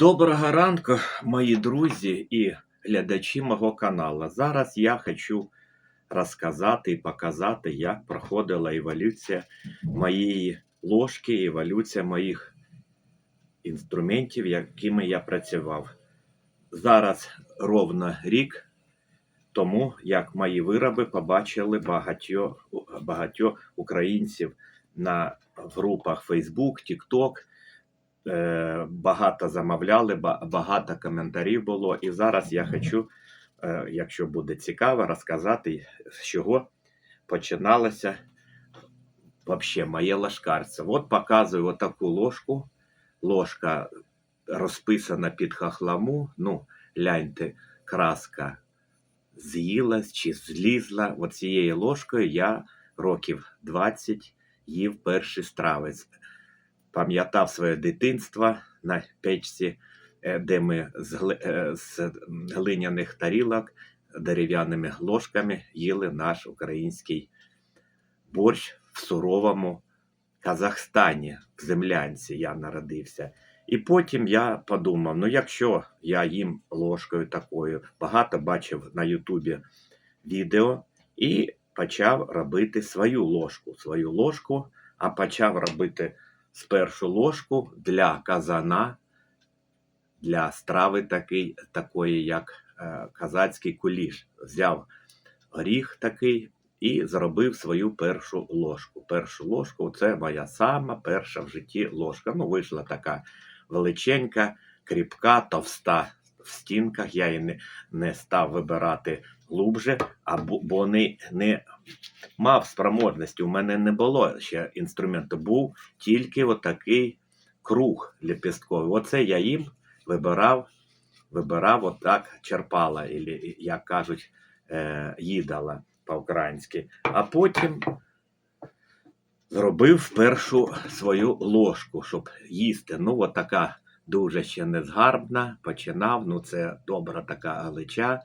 Доброго ранку, мої друзі і глядачі мого каналу. Зараз я хочу розказати і показати, як проходила еволюція моєї ложки, еволюція моїх інструментів, якими я працював. Зараз ровно рік тому, як мої вироби побачили багатьох, багатьох українців на групах Facebook, TikTok. Е, багато замовляли, багато коментарів було. І зараз я хочу, е, якщо буде цікаво, розказати, з чого починалося вообще моє ложкарство. От показую отаку ложку. Ложка розписана під хахламу. Ну, гляньте, краска з'їлась чи злізла. От цією ложкою я років 20 їв перші страви пам'ятав своє дитинство на печці, е, де ми з, гли- е, з глиняних тарілок дерев'яними ложками їли наш український борщ в суровому Казахстані, в землянці я народився. І потім я подумав: ну якщо я їм ложкою такою, багато бачив на Ютубі відео і почав робити свою ложку. Свою ложку, а почав робити спершу ложку для казана, для страви такий, такої, як е, казацький куліш. Взяв горіх такий і зробив свою першу ложку. Першу ложку це моя сама перша в житті ложка. Ну, вийшла така величенька, кріпка, товста в стінках. Я її не, не став вибирати глубже, бо не, не мав спроможності. У мене не було ще інструменту. Був тільки отакий круг ліпістковий. Оце я їм вибирав, вибирав отак черпала, і, як кажуть, е, їдала по-українськи. А потім зробив першу свою ложку, щоб їсти. Ну, от така дуже ще незгарбна, починав. Ну, це добра така галича.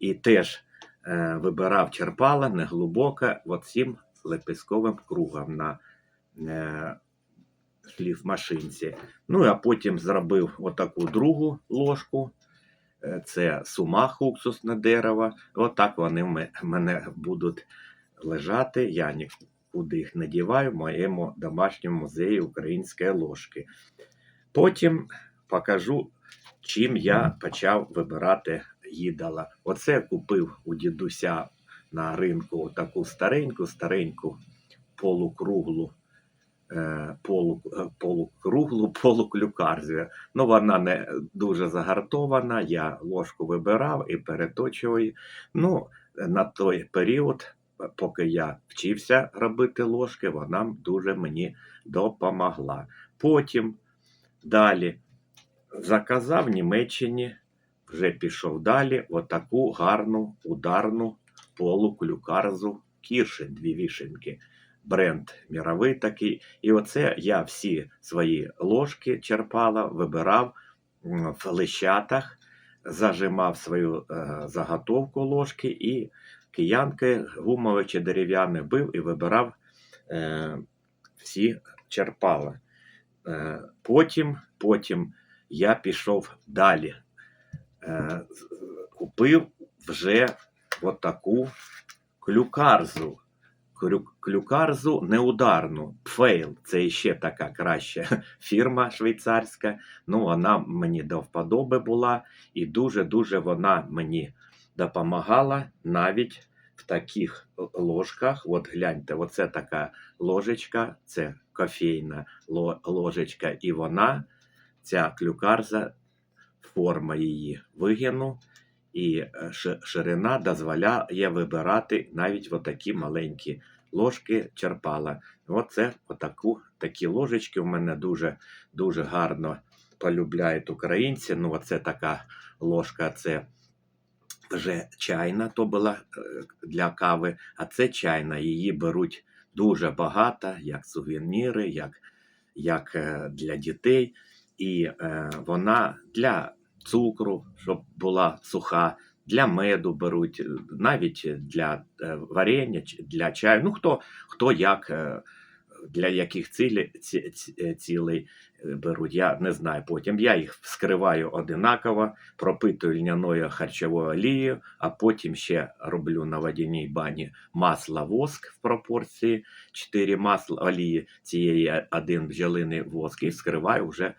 І теж е, вибирав черпала неглибоко оцим лепестковим кругом на е, шліфмашинці. Ну, а потім зробив отаку другу ложку. Е, Це сумах уксусне дерево. Отак вони в мене будуть лежати. Я нікуди їх не діваю в моєму домашньому музеї української ложки. Потім покажу, чим я почав вибирати їдала. Оце купив у дідуся на ринку таку стареньку, стареньку полукруглу, е, полу, е, полукруглу полуклюкарзію. Ну, вона не дуже загартована. Я ложку вибирав і переточував. Ну, на той період, поки я вчився робити ложки, вона дуже мені допомогла. Потім далі заказав в Німеччині, вже пішов далі, отаку гарну ударну полуклюкарзу Кірши, дві вішенки. Бренд міровий такий. І оце я всі свої ложки черпала, вибирав в лищатах, зажимав свою е, заготовку ложки і киянки гумові чи дерев'яні бив і вибирав е, всі черпала. Е, потім, потім я пішов далі. Е, купив вже отаку клюкарзу. Клюкарзу неударну. Пфейл, це ще така краща фірма швейцарська. Ну, вона мені до вподоби була, і дуже-дуже вона мені допомагала навіть в таких ложках. От гляньте, оце така ложечка, це кофейна ложечка, і вона, ця клюкарза, форма її вигину, і е, ширина дозволяє вибирати навіть отакі маленькі ложки черпала. Оце отаку, такі ложечки в мене дуже, дуже гарно полюбляють українці. Ну, оце така ложка, це вже чайна, то була е, для кави, а це чайна. Її беруть дуже багато, як сувеніри, як, як е, для дітей. І е, вона для цукру, щоб була суха, для меду беруть, е, навіть для е, варення, для чаю. Ну, хто, хто як е, для яких цілі, ці, ці- е, цілей е, беруть, я не знаю. Потім я їх вскриваю одинаково, пропитую льняною харчовою олією, а потім ще роблю на водяній бані масло воск в пропорції 4 масла олії цієї один бджолиний воск і вскриваю вже,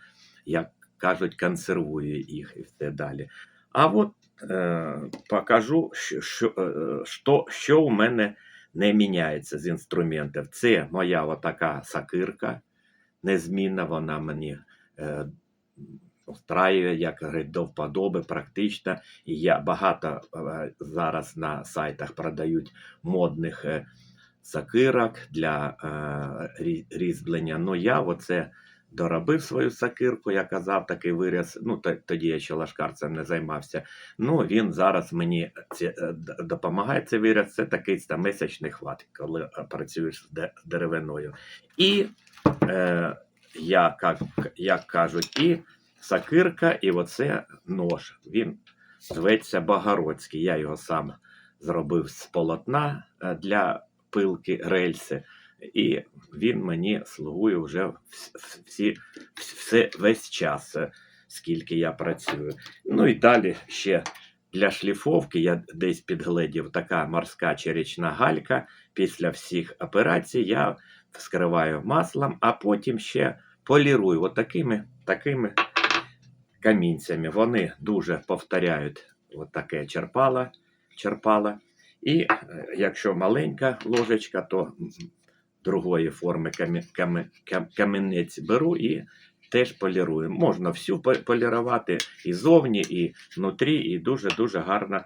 як кажуть, консервую їх і все далі. А от е, покажу, що, е, що, що у мене не міняється з інструментів. Це моя отака сакирка незмінна, вона мені е, устраює, як говорить, до вподоби, практично. І я багато е, зараз на сайтах продають модних е, сакирок для е, рі- різьблення. Ну я оце доробив свою сакирку, я казав, такий вираз. Ну, то- тоді я ще лашкарцем не займався. Ну, він зараз мені ці, е, допомагає цей вираз. Це такий стамесячний хват, коли е, працюєш з деревиною. І е, я, як, як кажуть, і сакирка, і оце нож. Він зветься Богородський. Я його сам зробив з полотна е, для пилки рельси. І він мені слугує вже вс- вс- всі, все, весь час, е, скільки я працюю. Ну і далі ще для шліфовки я десь підгледів така морська черечна галька. Після всіх операцій я вскриваю маслом, а потім ще полірую от такими, камінцями. Вони дуже повторяють от таке черпало, черпало. І е, якщо маленька ложечка, то другої форми камі, камі, кам- беру і теж полірую. Можна всю полірувати і зовні, і внутрі, і дуже-дуже гарно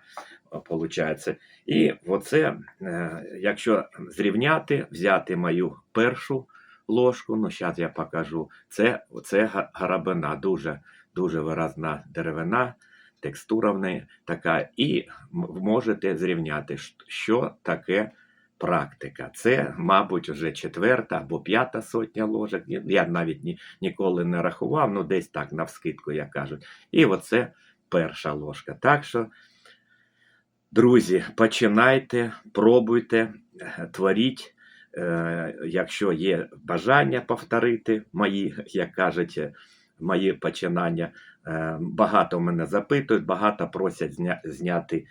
виходить. І оце, е, якщо зрівняти, взяти мою першу ложку, ну зараз я покажу, це, це га- гарабина, дуже, дуже виразна деревина, текстура в неї така, і можете зрівняти, що таке практика. Це, мабуть, вже четверта або п'ята сотня ложок. Я навіть ні, ніколи не рахував, ну десь так, навскидку, як кажуть. І оце перша ложка. Так що, друзі, починайте, пробуйте, е, творіть. Е, Якщо є бажання повторити мої, як кажуть, е, мої починання, багато мене запитують, багато просять зня, зняти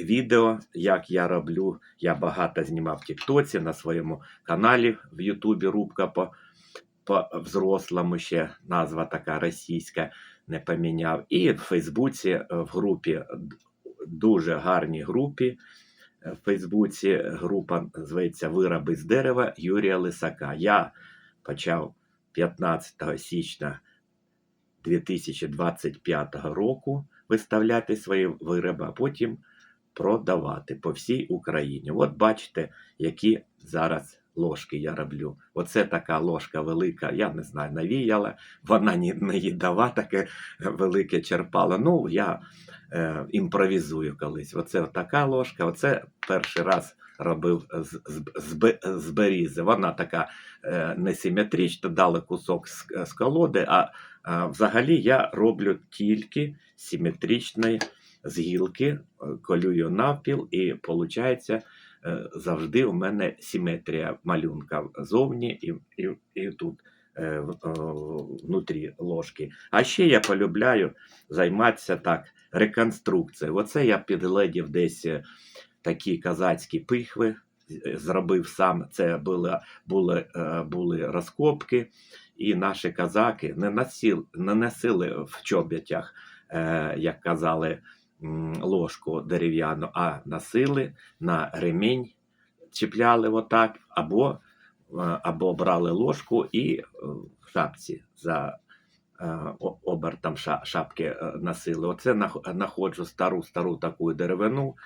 відео, як я роблю. Я багато знімав в Тіктоці на своєму каналі в Ютубі Рубка по, по взрослому ще назва така російська не поміняв. І в Фейсбуці е, в групі дуже гарній групі. е, В Фейсбуці група зветься Вироби з дерева Юрія Лисака. Я почав 15 січня 2025 року виставляти свої вироби, а потім продавати по всій Україні. От бачите, які зараз ложки я роблю. Оце така ложка велика, я не знаю, навіяла, вона не, їдова, таке велике черпало. Ну, я е, імпровізую колись. Оце така ложка, оце перший раз робив з, з, з, берізи. Вона така е, несиметрична, дали кусок з, з колоди, а, Взагалі я роблю тільки симетричної з гілки, е, колюю навпіл, і виходить завжди у мене симетрія малюнка зовні і, і, і тут е, е, внутрі ложки. А ще я полюбляю займатися так реконструкцією. Оце я підгледів десь е, такі казацькі пихви. Зробив сам, це були, були, е, були розкопки, і наші казаки не, насіл, не носили в чобітях, е, як казали, ложку дерев'яну, а носили на ремінь, чіпляли отак, або, е, або брали ложку і е, в шапці за е, обертом ша- шапки носили. Оце знаходжу стару стару таку деревину,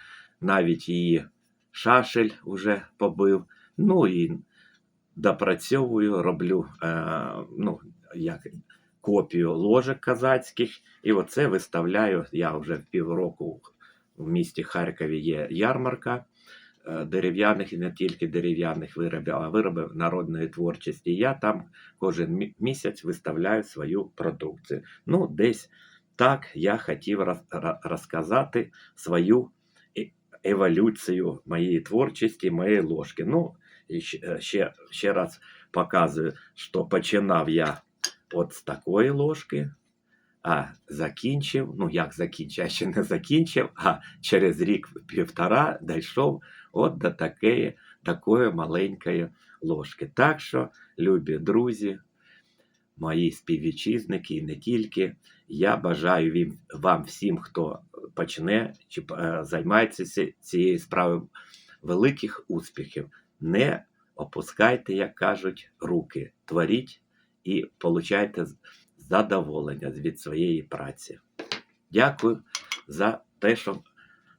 навіть її шашель вже побив. Ну і допрацьовую, роблю е, ну, як, копію ложок казацьких, і оце виставляю. Я вже півроку в місті Харкові є ярмарка е, дерев'яних і не тільки дерев'яних виробів, а виробів народної творчості. Я там кожен місяць виставляю свою продукцію. Ну, десь так я хотів роз- розказати свою е- еволюцію моєї творчості, моєї ложки. Ну, і ще, ще, ще раз показую, що починав я от з такої ложки, а закінчив, ну як закінчив, я ще не закінчив, а через рік-півтора дійшов от до такої, такої маленької ложки. Так що, любі друзі, мої співвітчизники і не тільки, я бажаю вам всім, хто почне чи е, займається цією справою, великих успіхів. Не опускайте, як кажуть, руки, творіть і получайте задоволення від своєї праці. Дякую за те, що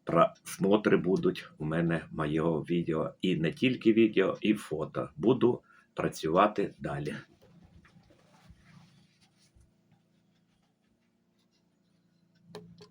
просмотри будуть у мене моєго відео. І не тільки відео, і фото. Буду працювати далі.